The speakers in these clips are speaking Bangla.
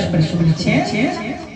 expressão.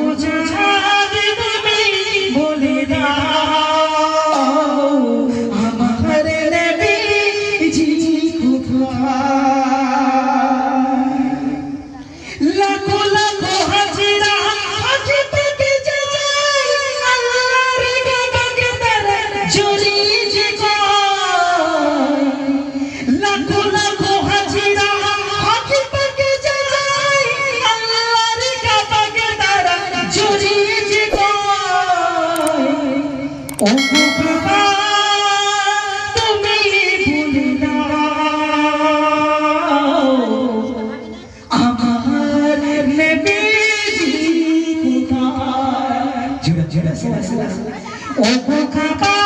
ওগো কাকা